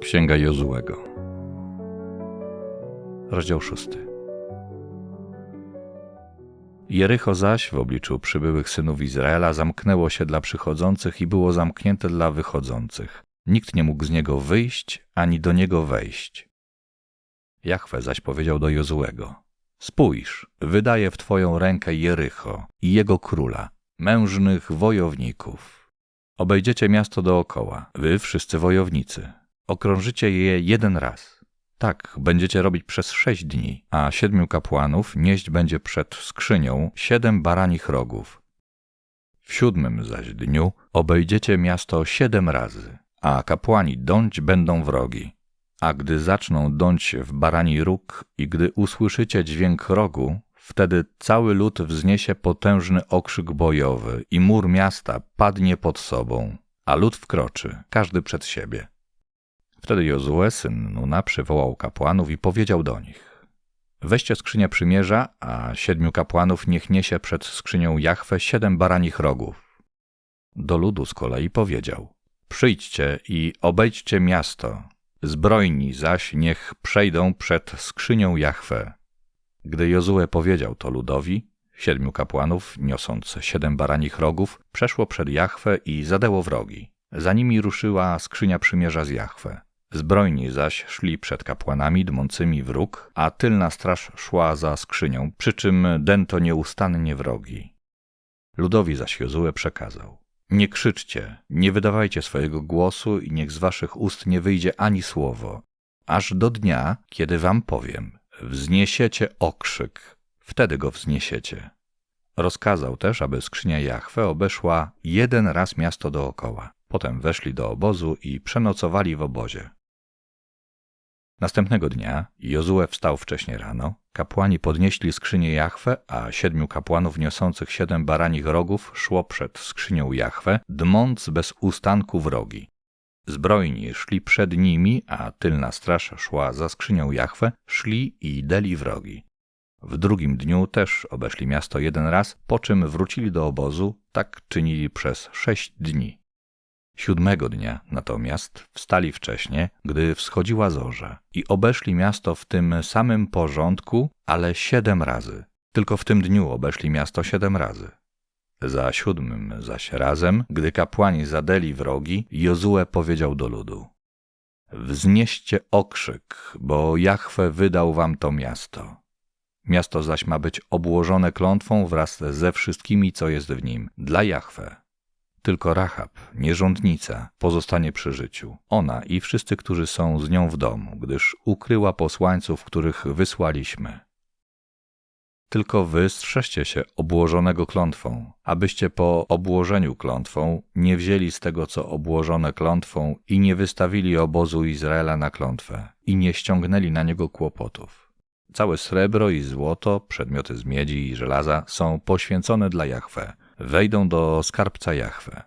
Księga Jozułego. Rozdział szósty. Jericho zaś w obliczu przybyłych synów Izraela zamknęło się dla przychodzących i było zamknięte dla wychodzących. Nikt nie mógł z niego wyjść, ani do niego wejść. Jachwe zaś powiedział do Jozułego: Spójrz, wydaję w twoją rękę Jericho i jego króla, mężnych wojowników. Obejdziecie miasto dookoła, wy wszyscy wojownicy. Okrążycie je jeden raz. Tak będziecie robić przez sześć dni, a siedmiu kapłanów nieść będzie przed skrzynią siedem baranich rogów. W siódmym zaś dniu obejdziecie miasto siedem razy, a kapłani dąć będą wrogi. A gdy zaczną dąć w barani róg i gdy usłyszycie dźwięk rogu, wtedy cały lud wzniesie potężny okrzyk bojowy i mur miasta padnie pod sobą, a lud wkroczy, każdy przed siebie. Wtedy Jozue, syn Nuna, przywołał kapłanów i powiedział do nich: Weźcie skrzynię przymierza, a siedmiu kapłanów niech niesie przed skrzynią Jachwę siedem baranich rogów. Do ludu z kolei powiedział: Przyjdźcie i obejdźcie miasto, zbrojni zaś niech przejdą przed skrzynią Jachwę. Gdy Jozue powiedział to ludowi, siedmiu kapłanów, niosąc siedem baranich rogów, przeszło przed Jachwę i zadęło wrogi. Za nimi ruszyła skrzynia przymierza z Jachwę. Zbrojni zaś szli przed kapłanami dmącymi wróg, a tylna straż szła za skrzynią, przy czym dęto nieustannie wrogi. Ludowi zaś Jozue przekazał. Nie krzyczcie, nie wydawajcie swojego głosu i niech z waszych ust nie wyjdzie ani słowo, aż do dnia, kiedy wam powiem. Wzniesiecie okrzyk, wtedy go wzniesiecie. Rozkazał też, aby skrzynia Jachwę obeszła jeden raz miasto dookoła. Potem weszli do obozu i przenocowali w obozie. Następnego dnia Jozue wstał wcześnie rano, kapłani podnieśli skrzynię Jachwę, a siedmiu kapłanów niosących siedem baranich rogów szło przed skrzynią Jachwę, dmąc bez ustanku wrogi. Zbrojni szli przed nimi, a tylna straż szła za skrzynią Jachwę, szli i deli wrogi. W drugim dniu też obeszli miasto jeden raz, po czym wrócili do obozu, tak czynili przez sześć dni. Siódmego dnia natomiast wstali wcześnie, gdy wschodziła zorza i obeszli miasto w tym samym porządku, ale siedem razy. Tylko w tym dniu obeszli miasto siedem razy. Za siódmym zaś razem, gdy kapłani zadeli wrogi, Jozue powiedział do ludu. Wznieście okrzyk, bo Jahwe wydał wam to miasto. Miasto zaś ma być obłożone klątwą wraz ze wszystkimi, co jest w nim, dla Jahwe. Tylko Rahab, nierządnica, pozostanie przy życiu. Ona i wszyscy, którzy są z nią w domu, gdyż ukryła posłańców, których wysłaliśmy. Tylko wy strzeżcie się obłożonego klątwą, abyście po obłożeniu klątwą nie wzięli z tego, co obłożone klątwą i nie wystawili obozu Izraela na klątwę i nie ściągnęli na niego kłopotów. Całe srebro i złoto, przedmioty z miedzi i żelaza są poświęcone dla Jahwe, wejdą do skarbca Jahwe.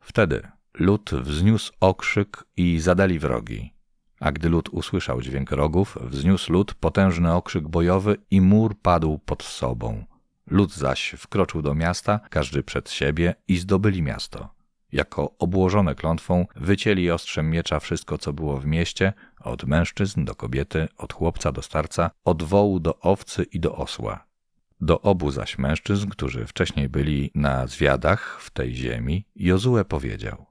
Wtedy lud wzniósł okrzyk i zadali wrogi. A gdy lud usłyszał dźwięk rogów, wzniósł lud potężny okrzyk bojowy i mur padł pod sobą. Lud zaś wkroczył do miasta, każdy przed siebie i zdobyli miasto. Jako obłożone klątwą wycięli ostrzem miecza wszystko, co było w mieście, od mężczyzn do kobiety, od chłopca do starca, od wołu do owcy i do osła. Do obu zaś mężczyzn, którzy wcześniej byli na zwiadach w tej ziemi, Jozue powiedział: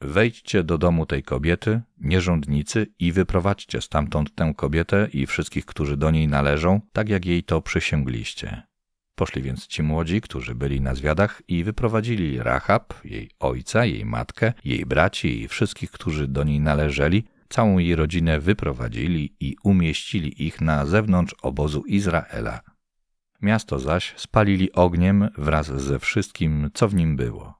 Wejdźcie do domu tej kobiety, nierządnicy, i wyprowadźcie stamtąd tę kobietę i wszystkich, którzy do niej należą, tak jak jej to przysięgliście. Poszli więc ci młodzi, którzy byli na zwiadach, i wyprowadzili Rahab, jej ojca, jej matkę, jej braci i wszystkich, którzy do niej należeli, całą jej rodzinę wyprowadzili i umieścili ich na zewnątrz obozu Izraela. Miasto zaś spalili ogniem wraz ze wszystkim, co w nim było.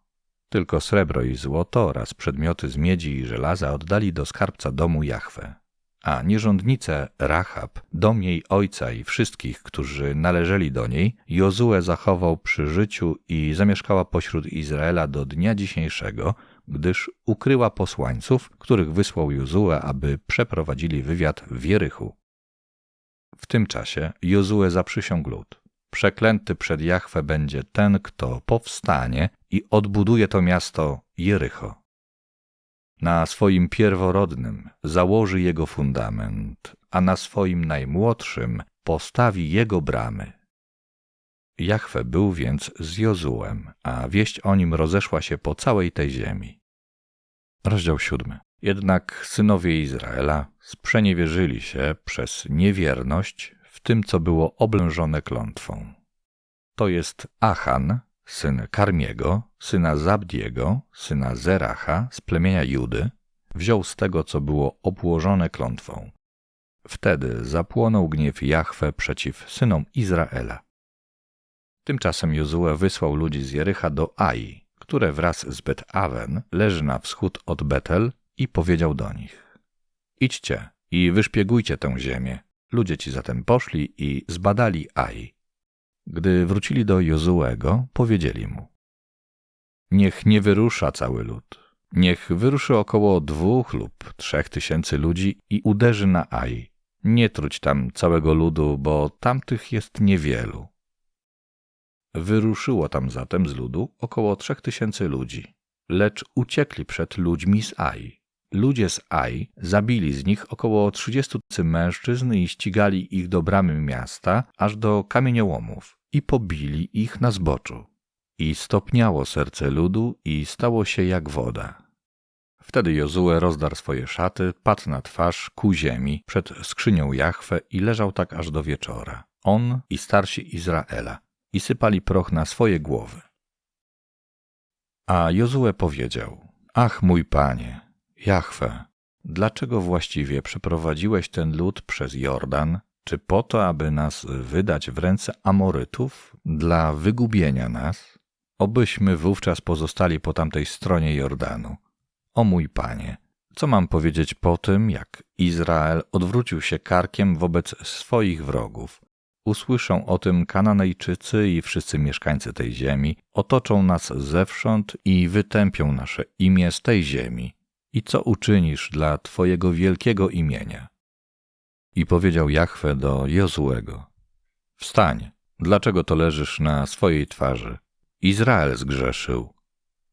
Tylko srebro i złoto oraz przedmioty z miedzi i żelaza oddali do skarbca domu Jahwe. A nierządnicę Rahab, dom jej ojca i wszystkich, którzy należeli do niej, Jozue zachował przy życiu i zamieszkała pośród Izraela do dnia dzisiejszego, gdyż ukryła posłańców, których wysłał Jozue, aby przeprowadzili wywiad w Jerychu. W tym czasie Jozue zaprzysiągł lud. Przeklęty przed Jahwe będzie ten, kto powstanie i odbuduje to miasto Jericho. Na swoim pierworodnym założy jego fundament, a na swoim najmłodszym postawi jego bramy. Jachwe był więc z Jozułem, a wieść o nim rozeszła się po całej tej ziemi. Rozdział siódmy. Jednak synowie Izraela sprzeniewierzyli się przez niewierność w tym, co było oblężone klątwą. To jest Achan, syn Karmiego, syna Zabdiego, syna Zeracha z plemienia Judy, wziął z tego, co było obłożone klątwą. Wtedy zapłonął gniew Jahwe przeciw synom Izraela. Tymczasem Jozue wysłał ludzi z Jericha do Ai, które wraz z Bet-Awen leży na wschód od Betel i powiedział do nich: Idźcie i wyszpiegujcie tę ziemię. Ludzie ci zatem poszli i zbadali Ai. Gdy wrócili do Jozuego, powiedzieli mu: Niech nie wyrusza cały lud. Niech wyruszy około dwóch lub trzech tysięcy ludzi i uderzy na Ai. Nie truć tam całego ludu, bo tamtych jest niewielu. Wyruszyło tam zatem z ludu około trzech tysięcy ludzi, lecz uciekli przed ludźmi z Ai. Ludzie z Ai zabili z nich około trzydziestu mężczyzn i ścigali ich do bramy miasta, aż do kamieniołomów i pobili ich na zboczu. I stopniało serce ludu i stało się jak woda. Wtedy Jozue rozdarł swoje szaty, padł na twarz ku ziemi przed skrzynią Jachwę i leżał tak aż do wieczora. On i starsi Izraela i sypali proch na swoje głowy. A Jozue powiedział: Ach, mój panie, Jachwę, dlaczego właściwie przeprowadziłeś ten lud przez Jordan, czy po to, aby nas wydać w ręce Amorytów dla wygubienia nas? Obyśmy wówczas pozostali po tamtej stronie Jordanu. O mój panie, co mam powiedzieć po tym, jak Izrael odwrócił się karkiem wobec swoich wrogów? Usłyszą o tym Kananejczycy i wszyscy mieszkańcy tej ziemi, otoczą nas zewsząd i wytępią nasze imię z tej ziemi. I co uczynisz dla Twojego wielkiego imienia? I powiedział Jahwe do Jozuego: Wstań, dlaczego to leżysz na swojej twarzy? Izrael zgrzeszył.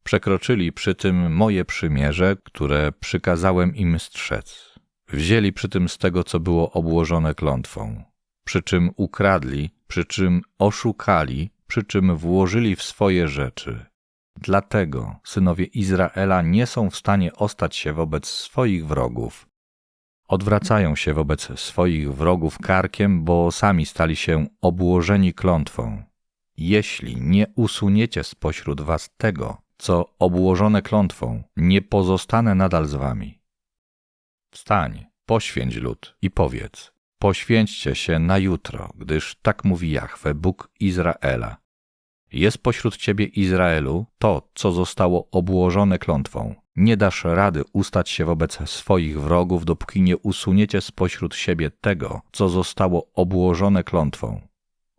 Przekroczyli przy tym moje przymierze, które przykazałem im strzec. Wzięli przy tym z tego, co było obłożone klątwą. Przy czym ukradli, przy czym oszukali, przy czym włożyli w swoje rzeczy. Dlatego synowie Izraela nie są w stanie ostać się wobec swoich wrogów, odwracają się wobec swoich wrogów karkiem, bo sami stali się obłożeni klątwą. Jeśli nie usuniecie spośród was tego, co obłożone klątwą, nie pozostanę nadal z wami. Wstań, poświęć lud i powiedz: Poświęćcie się na jutro, gdyż tak mówi Jahwe, Bóg Izraela. Jest pośród ciebie, Izraelu, to, co zostało obłożone klątwą. Nie dasz rady ustać się wobec swoich wrogów, dopóki nie usuniecie spośród siebie tego, co zostało obłożone klątwą.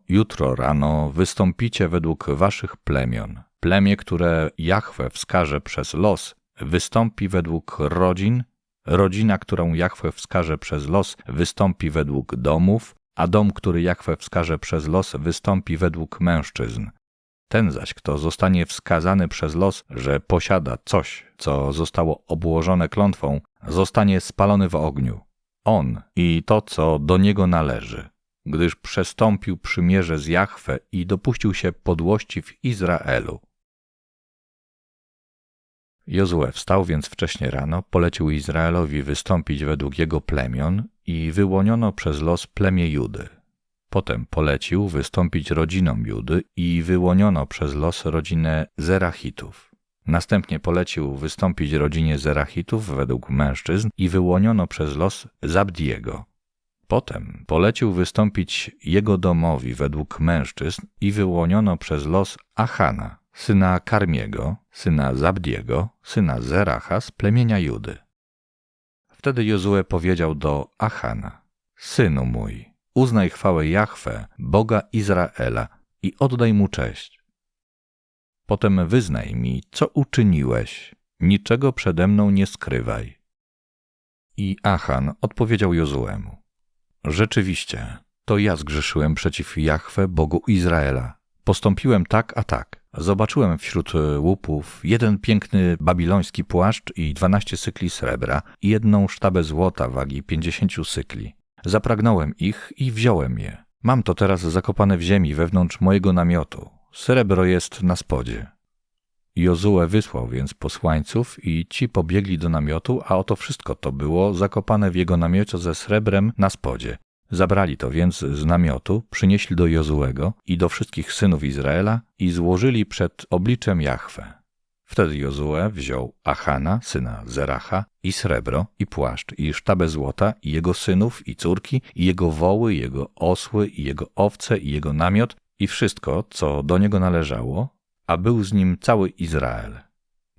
Jutro rano wystąpicie według waszych plemion. Plemię, które Jahwe wskaże przez los, wystąpi według rodzin, rodzina, którą Jahwe wskaże przez los, wystąpi według domów, a dom, który Jahwe wskaże przez los, wystąpi według mężczyzn. Ten zaś, kto zostanie wskazany przez los, że posiada coś, co zostało obłożone klątwą, zostanie spalony w ogniu. On i to, co do niego należy, gdyż przestąpił przymierze z Jahwe i dopuścił się podłości w Izraelu. Jozue wstał więc wcześnie rano, polecił Izraelowi wystąpić według jego plemion i wyłoniono przez los plemię Judy. Potem polecił wystąpić rodzinom Judy i wyłoniono przez los rodzinę Zerachitów. Następnie polecił wystąpić rodzinie Zerachitów według mężczyzn i wyłoniono przez los Zabdiego. Potem polecił wystąpić jego domowi według mężczyzn i wyłoniono przez los Achana, syna Karmiego, syna Zabdiego, syna Zeracha z plemienia Judy. Wtedy Jozue powiedział do Achana: Synu mój, uznaj chwałę Jahwe, Boga Izraela i oddaj mu cześć. Potem wyznaj mi, co uczyniłeś, niczego przede mną nie skrywaj. I Achan odpowiedział Jozuemu: Rzeczywiście, to ja zgrzeszyłem przeciw Jahwe, Bogu Izraela. Postąpiłem tak a tak Zobaczyłem wśród łupów jeden piękny babiloński płaszcz i dwanaście cykli srebra i jedną sztabę złota wagi pięćdziesięciu cykli. Zapragnąłem ich i wziąłem je. Mam to teraz zakopane w ziemi wewnątrz mojego namiotu. Srebro jest na spodzie. Jozue wysłał więc posłańców i ci pobiegli do namiotu, a oto wszystko to było zakopane w jego namiocie ze srebrem na spodzie. Zabrali to więc z namiotu, przynieśli do Jozuego i do wszystkich synów Izraela i złożyli przed obliczem Jahwe. Wtedy Jozue wziął Achana, syna Zeracha, i srebro, i płaszcz, i sztabę złota, i jego synów, i córki, i jego woły, i jego osły, i jego owce, i jego namiot, i wszystko, co do niego należało, a był z nim cały Izrael.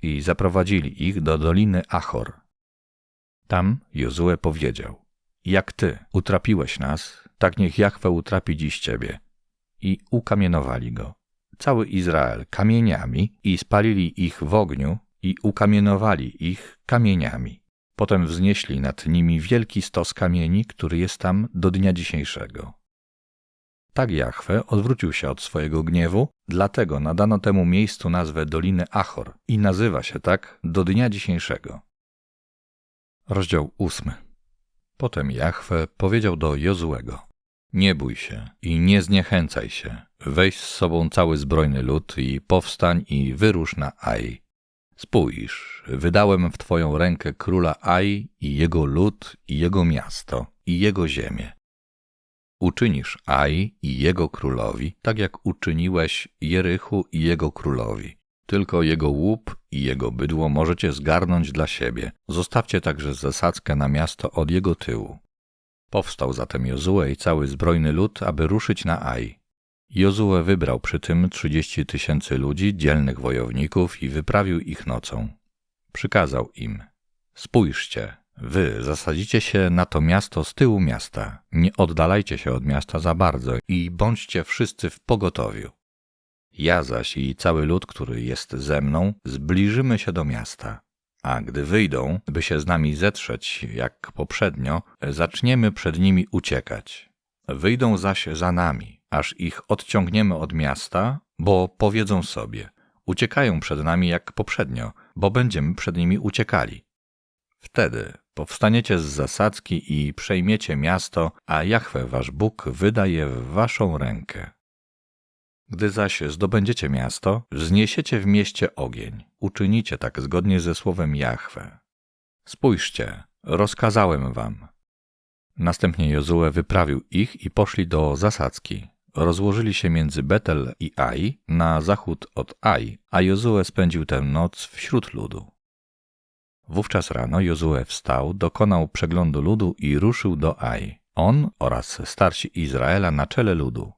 I zaprowadzili ich do doliny Achor. Tam Jozue powiedział: Jak ty utrapiłeś nas, tak niech Jachwę utrapi dziś ciebie. I ukamienowali go. Cały Izrael kamieniami i spalili ich w ogniu i ukamienowali ich kamieniami. Potem wznieśli nad nimi wielki stos kamieni, który jest tam do dnia dzisiejszego. Tak Jahwe odwrócił się od swojego gniewu, dlatego nadano temu miejscu nazwę Doliny Achor i nazywa się tak do dnia dzisiejszego. Rozdział ósmy. Potem Jahwe powiedział do Jozuego: Nie bój się i nie zniechęcaj się. Weź z sobą cały zbrojny lud i powstań i wyrusz na Aj. Spójrz, wydałem w twoją rękę króla Aj i jego lud i jego miasto i jego ziemię uczynisz Aj i jego królowi, tak jak uczyniłeś Jerychu i jego królowi. Tylko jego łup i jego bydło możecie zgarnąć dla siebie. Zostawcie także zasadzkę na miasto od jego tyłu. Powstał zatem Jozue i cały zbrojny lud, aby ruszyć na Aj. Jozue wybrał przy tym trzydzieści tysięcy ludzi, dzielnych wojowników i wyprawił ich nocą. Przykazał im: Spójrzcie, Wy zasadzicie się na to miasto z tyłu miasta. Nie oddalajcie się od miasta za bardzo i bądźcie wszyscy w pogotowiu. Ja zaś i cały lud, który jest ze mną, zbliżymy się do miasta. A gdy wyjdą, by się z nami zetrzeć, jak poprzednio, zaczniemy przed nimi uciekać. Wyjdą zaś za nami, aż ich odciągniemy od miasta, bo powiedzą sobie: Uciekają przed nami jak poprzednio, bo będziemy przed nimi uciekali. Wtedy powstaniecie z zasadzki i przejmiecie miasto, a Jahwe wasz Bóg wydaje w waszą rękę. Gdy zaś zdobędziecie miasto, wzniesiecie w mieście ogień. Uczynicie tak zgodnie ze słowem Jahwe. Spójrzcie, rozkazałem wam. Następnie Jozue wyprawił ich i poszli do zasadzki. Rozłożyli się między Betel i Ai, na zachód od Ai, a Jozue spędził tę noc wśród ludu. Wówczas rano Jozue wstał, dokonał przeglądu ludu i ruszył do Aj. On oraz starsi Izraela na czele ludu.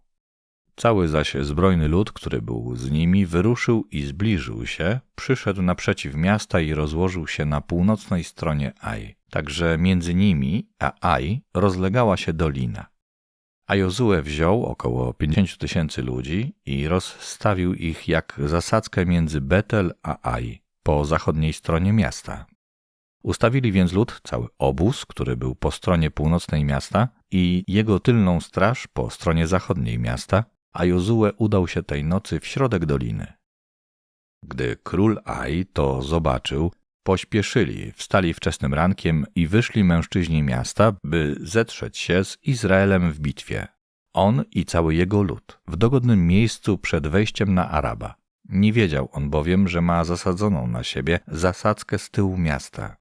Cały zaś zbrojny lud, który był z nimi, wyruszył i zbliżył się, przyszedł naprzeciw miasta i rozłożył się na północnej stronie Aj. Także między nimi a Aj rozlegała się dolina. A Jozue wziął około pięćdziesięciu tysięcy ludzi i rozstawił ich jak zasadzkę między Betel a Aj po zachodniej stronie miasta. Ustawili więc lud cały obóz, który był po stronie północnej miasta i jego tylną straż po stronie zachodniej miasta, a Jozue udał się tej nocy w środek doliny. Gdy król Aj to zobaczył, pośpieszyli, wstali wczesnym rankiem i wyszli mężczyźni miasta, by zetrzeć się z Izraelem w bitwie. On i cały jego lud, w dogodnym miejscu przed wejściem na Araba. Nie wiedział on bowiem, że ma zasadzoną na siebie zasadzkę z tyłu miasta.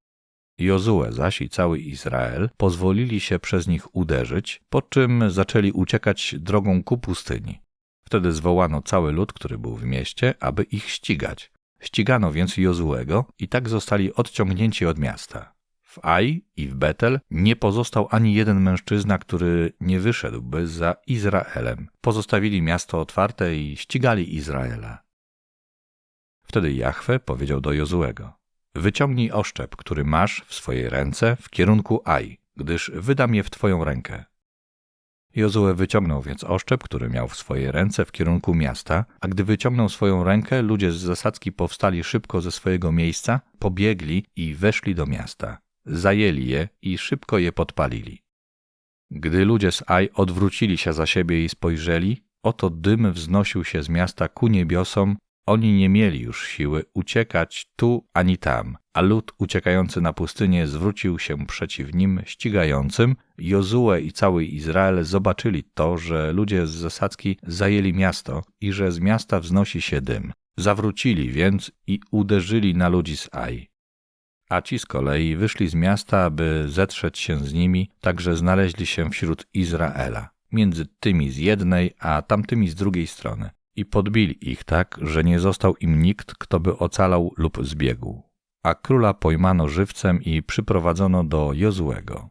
Jozue zaś i cały Izrael pozwolili się przez nich uderzyć, po czym zaczęli uciekać drogą ku pustyni. Wtedy zwołano cały lud, który był w mieście, aby ich ścigać. Ścigano więc Jozuego i tak zostali odciągnięci od miasta. W Aj i w Betel nie pozostał ani jeden mężczyzna, który nie wyszedłby za Izraelem. Pozostawili miasto otwarte i ścigali Izraela. Wtedy Jahwe powiedział do Jozuego: Wyciągnij oszczep, który masz w swojej ręce w kierunku Aj, gdyż wydam je w twoją rękę. Jozue wyciągnął więc oszczep, który miał w swojej ręce w kierunku miasta, a gdy wyciągnął swoją rękę, ludzie z zasadzki powstali szybko ze swojego miejsca, pobiegli i weszli do miasta. Zajęli je i szybko je podpalili. Gdy ludzie z Aj odwrócili się za siebie i spojrzeli, oto dym wznosił się z miasta ku niebiosom Oni nie mieli już siły uciekać tu ani tam, a lud uciekający na pustynię zwrócił się przeciw nim ścigającym. Jozue i cały Izrael zobaczyli to, że ludzie z zasadzki zajęli miasto i że z miasta wznosi się dym. Zawrócili więc i uderzyli na ludzi z Ai. A ci z kolei wyszli z miasta, aby zetrzeć się z nimi, także znaleźli się wśród Izraela, między tymi z jednej, a tamtymi z drugiej strony i podbili ich tak, że nie został im nikt, kto by ocalał lub zbiegł. A króla pojmano żywcem i przyprowadzono do Jozuego.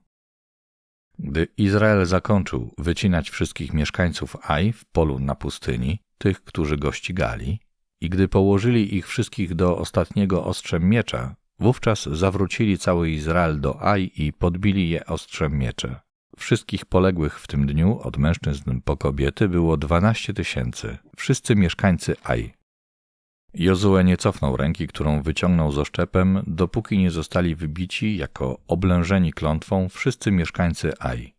Gdy Izrael zakończył wycinać wszystkich mieszkańców Aj w polu na pustyni, tych, którzy go ścigali, i gdy położyli ich wszystkich do ostatniego ostrzem miecza, wówczas zawrócili cały Izrael do Aj i podbili je ostrzem miecza. Wszystkich poległych w tym dniu, od mężczyzn po kobiety, było dwanaście tysięcy, wszyscy mieszkańcy Aj. Jozue nie cofnął ręki, którą wyciągnął z oszczepem, dopóki nie zostali wybici jako oblężeni klątwą wszyscy mieszkańcy Aj.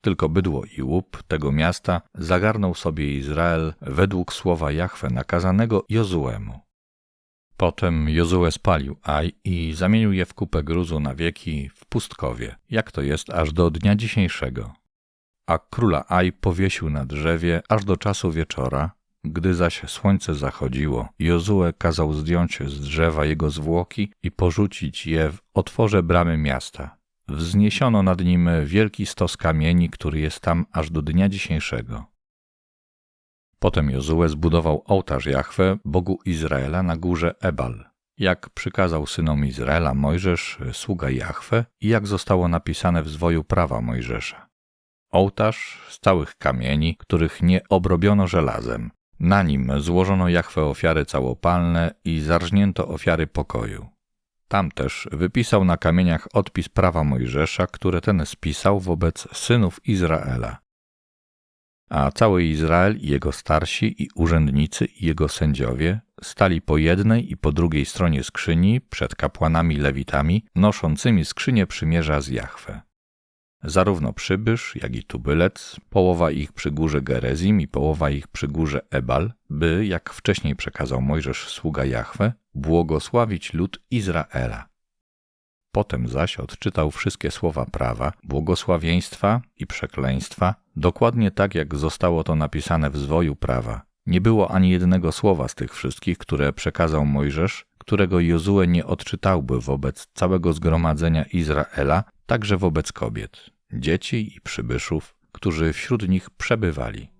Tylko bydło i łup tego miasta zagarnął sobie Izrael według słowa Jahwe nakazanego Jozuemu. Potem Jozue spalił Aj i zamienił je w kupę gruzu na wieki w pustkowie, jak to jest aż do dnia dzisiejszego. A króla Aj powiesił na drzewie aż do czasu wieczora, gdy zaś słońce zachodziło, Jozue kazał zdjąć z drzewa jego zwłoki i porzucić je w otworze bramy miasta. Wzniesiono nad nim wielki stos kamieni, który jest tam aż do dnia dzisiejszego. Potem Jozue zbudował ołtarz Jahwe, Bogu Izraela na górze Ebal, jak przykazał synom Izraela Mojżesz, sługa Jahwe i jak zostało napisane w zwoju prawa Mojżesza. Ołtarz z całych kamieni, których nie obrobiono żelazem. Na nim złożono Jahwe ofiary całopalne i zarżnięto ofiary pokoju. Tam też wypisał na kamieniach odpis prawa Mojżesza, które ten spisał wobec synów Izraela a cały Izrael i jego starsi i urzędnicy i jego sędziowie stali po jednej i po drugiej stronie skrzyni przed kapłanami lewitami noszącymi skrzynię przymierza z Jahwe. Zarówno przybysz, jak i tubylec, połowa ich przy górze Gerezim i połowa ich przy górze Ebal, by, jak wcześniej przekazał Mojżesz sługa Jahwe, błogosławić lud Izraela. Potem zaś odczytał wszystkie słowa prawa, błogosławieństwa i przekleństwa, dokładnie tak jak zostało to napisane w zwoju prawa. Nie było ani jednego słowa z tych wszystkich, które przekazał Mojżesz, którego Jozue nie odczytałby wobec całego zgromadzenia Izraela, także wobec kobiet, dzieci i przybyszów, którzy wśród nich przebywali.